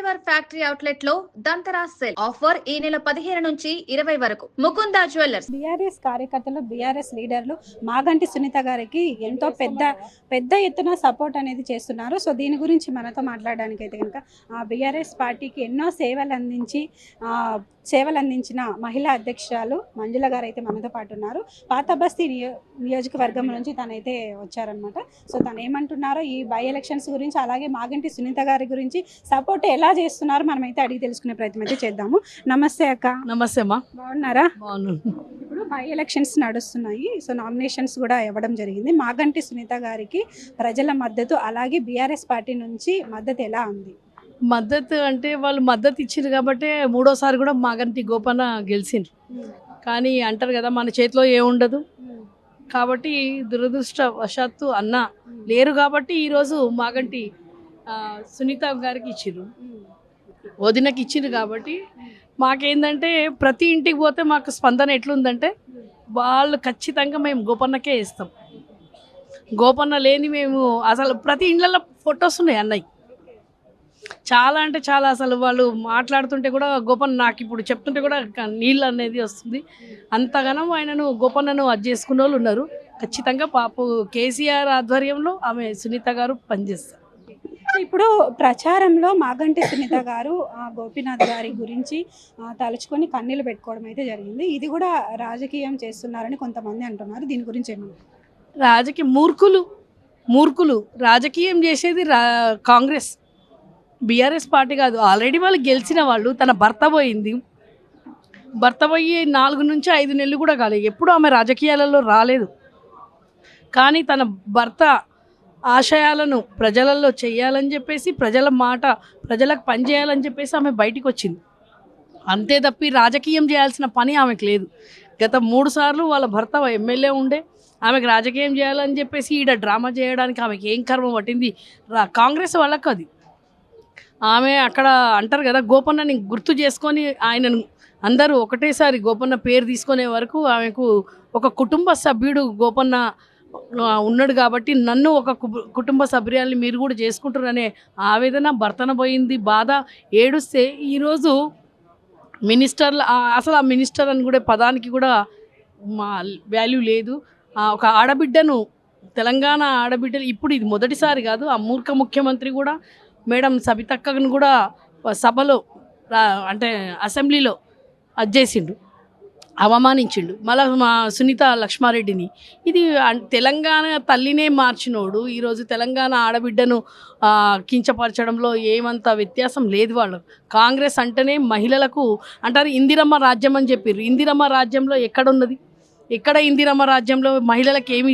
River factory అవుట్లెట్లో దంతరా sale offer ఈ నెల పదిహేను నుంచి ఇరవై వరకు. ముకుంద జ్యువెలర్స్. బీఆర్ఎస్ కార్యకర్తలు బీఆర్ఎస్ లీడర్లు మాగంటి సునీత గారికి ఎంతో పెద్ద పెద్ద ఎత్తున సపోర్ట్ అనేది చేస్తున్నారు. సో దీని గురించి మనతో మాట్లాడడానికి అయితే కనుక బీఆర్ఎస్ పార్టీకి ఎన్నో సేవలు అందించి సేవలు అందించిన మహిళా అధ్యక్షురాలు మంజుల గారు అయితే మనతో పాటు ఉన్నారు. పాత బస్తీ నియో నియోజకవర్గం నుంచి తనైతే వచ్చారనమాట సో తను ఏమంటున్నారో ఈ బై ఎలక్షన్స్ గురించి అలాగే మాగంటి సునీత గారి గురించి సపోర్ట్ ఎలా చేస్తున్నారో? మనమైతే అడిగి తెలుసుకునే ప్రయత్నం అయితే చేద్దాము. నమస్తే అక్క. నమస్తే అమ్మా. బాగున్నారా? బాగున్నాను. ఇప్పుడు బై ఎలక్షన్స్ నడుస్తున్నాయి. సో నామినేషన్స్ కూడా ఇవ్వడం జరిగింది. మాగంటి సునీత గారికి ప్రజల మద్దతు అలాగే బీఆర్ఎస్ పార్టీ నుంచి మద్దతు ఎలా ఉంది? మద్దతు అంటే వాళ్ళు మద్దతు ఇచ్చిండ్రు కాబట్టి మూడోసారి కూడా మాగంటి గోపన్న గెలిచిండ్రు. కానీ అంటారు కదా మన చేతిలో ఏముండదు కాబట్టి దురదృష్టవశాత్తు అన్న లేరు కాబట్టి ఈరోజు మాగంటి సునీత గారికి ఇచ్చిర్రు. వదినకి ఇచ్చిండ్రు కాబట్టి మాకేందంటే ప్రతి ఇంటికి పోతే మాకు స్పందన ఎట్లుందంటే వాళ్ళు ఖచ్చితంగా మేము గోపన్నకే ఇస్తాం. గోపన్న లేని మేము అసలు ప్రతి ఇండ్లలో ఫొటోస్ ఉన్నాయి అన్నయ్య. చాలా అంటే చాలా అసలు వాళ్ళు మాట్లాడుతుంటే కూడా గోపన్న నాకు ఇప్పుడు చెప్తుంటే కూడా నీళ్ళు అనేది వస్తుంది. అంతగానో ఆయనను గోపన్నను అది చేసుకున్న వాళ్ళు ఉన్నారు. ఖచ్చితంగా పాపు కేసీఆర్ ఆధ్వర్యంలో ఆమె సునీత గారు పనిచేస్తారు. ఇప్పుడు ప్రచారంలో మాగంటి సునీత గారు ఆ, గోపీనాథ్ గారి గురించి తలుచుకొని కన్నీళ్ళు పెట్టుకోవడం అయితే జరిగింది. ఇది కూడా రాజకీయం చేస్తున్నారని కొంతమంది అంటున్నారు. దీని గురించి ఏమన్నా రాజకీయ మూర్ఖులు మూర్ఖులు. రాజకీయం చేసేది రా కాంగ్రెస్. బీఆర్ఎస్ పార్టీ కాదు. ఆల్రెడీ వాళ్ళు గెలిచిన వాళ్ళు తన భర్త పోయింది. భర్త పోయి నాలుగు నుంచి ఐదు నెలలు కూడా కాలేదు. ఎప్పుడు ఆమె రాజకీయాలలో రాలేదు. కానీ తన భర్త ఆశయాలను ప్రజలలో చేయాలని చెప్పేసి ప్రజల మాట ప్రజలకు పనిచేయాలని చెప్పేసి ఆమె బయటికి వచ్చింది అంతే తప్పి రాజకీయం చేయాల్సిన పని ఆమెకు లేదు. గత మూడు సార్లు వాళ్ళ భర్త ఎమ్మెల్యే ఉండే ఆమెకు రాజకీయం చేయాలని చెప్పేసి ఈడ డ్రామా చేయడానికి ఆమెకి ఏం కర్మ పట్టింది? రా కాంగ్రెస్ వాళ్ళకు అది. ఆమె అక్కడ అంటారు కదా గోపన్నని గుర్తు చేసుకొని ఆయనను అందరూ ఒకటేసారి గోపన్న పేరు తీసుకునే వరకు ఆమెకు ఒక కుటుంబ సభ్యుడు గోపన్న ఉన్నాడు కాబట్టి నన్ను ఒక కుటుంబ సభ్యురాల్ని మీరు కూడా చేసుకుంటారనే ఆవేదన భర్తన పోయింది బాధ ఏడుస్తే ఈరోజు మినిస్టర్ల అసలు ఆ మినిస్టర్ అని కూడా పదానికి కూడా మా వాల్యూ లేదు. ఒక ఆడబిడ్డను తెలంగాణ ఆడబిడ్డలు ఇప్పుడు ఇది మొదటిసారి కాదు ఆ మూర్ఖ ముఖ్యమంత్రి కూడా మేడం సబితక్కను కూడా సభలో అంటే అసెంబ్లీలో అది చేసిండు. అవమానించిండు. మళ్ళా మా సునీత లక్ష్మారెడ్డిని. ఇది తెలంగాణ తల్లినే మార్చినోడు. ఈరోజు తెలంగాణ ఆడబిడ్డను కించపరచడంలో ఏమంత వ్యత్యాసం లేదు వాళ్ళు. కాంగ్రెస్ అంటేనే మహిళలకు అంటారు ఇందిరమ్మ రాజ్యం అని చెప్పారు ఇందిరమ్మ రాజ్యంలో ఎక్కడున్నది? ఎక్కడ ఇందిరమ్మ రాజ్యంలో మహిళలకు ఏమి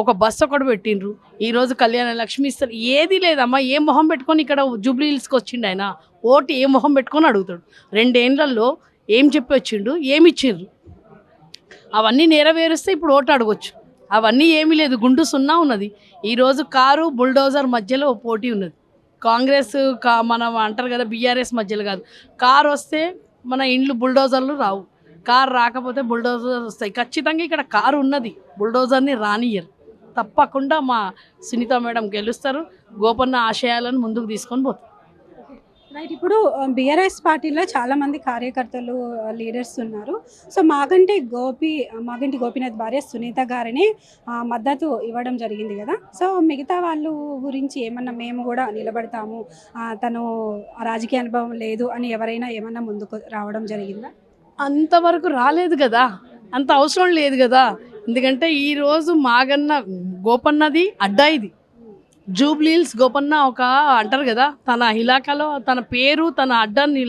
ఒక బస్సు ఒకటి పెట్టిండ్రు. ఈరోజు కళ్యాణ లక్ష్మి ఇస్తారు. ఏది లేదమ్మా. ఏ మొహం పెట్టుకొని ఇక్కడ జూబ్లీ హిల్స్కి వచ్చిండు ఆయన? ఓటు ఏ మొహం పెట్టుకొని అడుగుతాడు. రెండేళ్ళలో ఏం చెప్పి వచ్చిండు? ఏమి ఇచ్చిండ్రు? అవన్నీ నెరవేరుస్తే ఇప్పుడు ఓటు అడగొచ్చు. అవన్నీ ఏమీ లేదు. గుండు సున్నా ఉన్నది. ఈరోజు కారు బుల్డోజర్ మధ్యలో పోటీ ఉన్నది. కాంగ్రెస్ కా మనం అంటారు కదా బీఆర్ఎస్ మధ్యలో కాదు. కారు వస్తే మన ఇండ్లు బుల్డోజర్లు రావు. కారు రాకపోతే బుల్డోజర్ వస్తాయి. ఖచ్చితంగా ఇక్కడ కారు ఉన్నది. బుల్డోజర్ని రానియరు తప్పకుండా మా సునీత మేడం గెలుస్తారు. గోపన్న ఆశయాలను ముందుకు తీసుకొని పోతారు. రైట్ ఇప్పుడు um, బీఆర్ఎస్ పార్టీలో చాలా మంది కార్యకర్తలు uh, లీడర్స్ ఉన్నారు. సో మాగంటి గోపి uh, మాగంటి గోపినాథ్ భార్య సునీత గారిని uh, మద్దతు ఇవ్వడం జరిగింది కదా. సో మిగతా వాళ్ళు గురించి ఏమన్నా మేము కూడా నిలబడతాము తను రాజకీయ అనుభవం లేదు అని ఎవరైనా ఏమన్నా ముందుకు రావడం జరిగిందా? అంతవరకు రాలేదు కదా. అంత అవసరం లేదు కదా. ఎందుకంటే ఈరోజు మాగన్న గోపన్నది అడ్డాయిది జూబ్లీల్స్ గోపన్న ఒక అంటారు కదా తన ఇలాకాలో తన పేరు తన అడ్డాన్ని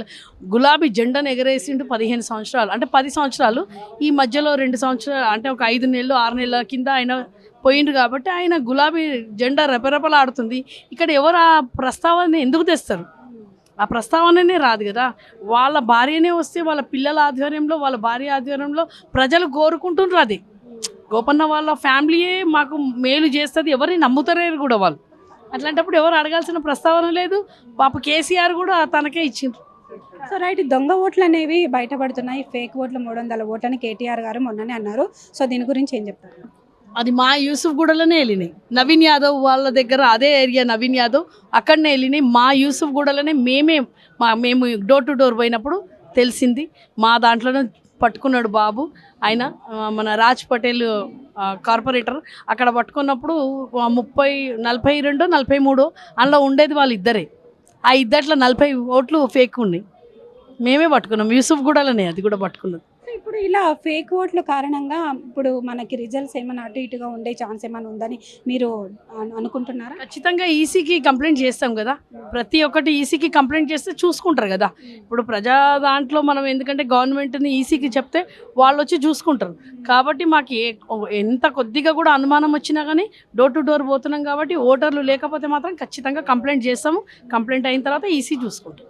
గులాబీ జెండాను ఎగరేసిండు పదిహేను సంవత్సరాలు. అంటే పది సంవత్సరాలు. ఈ మధ్యలో రెండు సంవత్సరాలు అంటే ఒక ఐదు నెలలు ఆరు నెలల కింద ఆయన పోయిండు కాబట్టి ఆయన గులాబీ జెండా రెపరెపలాడుతుంది. ఇక్కడ ఎవరు ఆ ప్రస్తావన ఎందుకు తెస్తారు? ఆ ప్రస్తావననే రాదు కదా. వాళ్ళ భార్యనే వస్తే వాళ్ళ పిల్లల ఆధ్వర్యంలో వాళ్ళ భార్య ఆధ్వర్యంలో ప్రజలు కోరుకుంటుండ్రు అది. గోపన్న వాళ్ళ ఫ్యామిలీయే మాకు మేలు చేస్తుంది. ఎవరిని నమ్ముతారేరు కూడా వాళ్ళు. అట్లాంటప్పుడు ఎవరు అడగాల్సిన ప్రస్తావన లేదు. పాప కేసీఆర్ కూడా తనకే ఇచ్చిండ్రు. సో రైట్ దొంగ ఓట్లు అనేవి బయటపడుతున్నాయి. ఫేక్ ఓట్లు మూడు వందల ఓట్లని కేటీఆర్ గారు మొన్ననే అన్నారు. సో దీని గురించి ఏం చెప్తారు? అది మా యూసుఫ్ గూడలోనే వెళ్ళినాయి నవీన్ యాదవ్ వాళ్ళ దగ్గర అదే ఏరియా నవీన్ యాదవ్. అక్కడనే వెళ్ళినాయి మా యూసుఫ్ గూడలోనే మేమే మా మేము డోర్ టు డోర్ పోయినప్పుడు తెలిసింది. మా దాంట్లోనే పట్టుకున్నాడు బాబు. ఆయన మన రాజ్ పటేల్ కార్పొరేటర్. అక్కడ పట్టుకున్నప్పుడు ముప్పై నలభై రెండు నలభై మూడు అందులో ఉండేది వాళ్ళు ఇద్దరే ఆ ఇద్దట్లో నలభై ఓట్లు ఫేక్ ఉన్నాయి. మేమే పట్టుకున్నాం. యూసుఫ్ గూడలోనే అది కూడా పట్టుకున్నది. ఇప్పుడు ఇలా ఫేక్ ఓట్ల కారణంగా ఇప్పుడు మనకి రిజల్ట్స్ ఏమైనా అటు ఇటుగా ఉండే ఛాన్స్ ఏమైనా ఉందని మీరు అనుకుంటున్నారా? ఖచ్చితంగా ఈసీకి కంప్లైంట్ చేస్తాం కదా. ప్రతి ఒక్కటి ఈసీకి కంప్లైంట్ చేస్తే చూసుకుంటారు కదా. ఇప్పుడు ప్రజా దాంట్లో మనం ఎందుకంటే గవర్నమెంట్ని ఈసీకి చెప్తే వాళ్ళు వచ్చి చూసుకుంటారు. కాబట్టి మాకు ఏ ఎంత కొద్దిగా కూడా అనుమానం వచ్చినా కానీ డోర్ టు డోర్ పోతున్నాం కాబట్టి ఓటర్లు లేకపోతే మాత్రం ఖచ్చితంగా కంప్లైంట్ చేస్తాము. కంప్లైంట్ అయిన తర్వాత ఈసీ చూసుకుంటాం.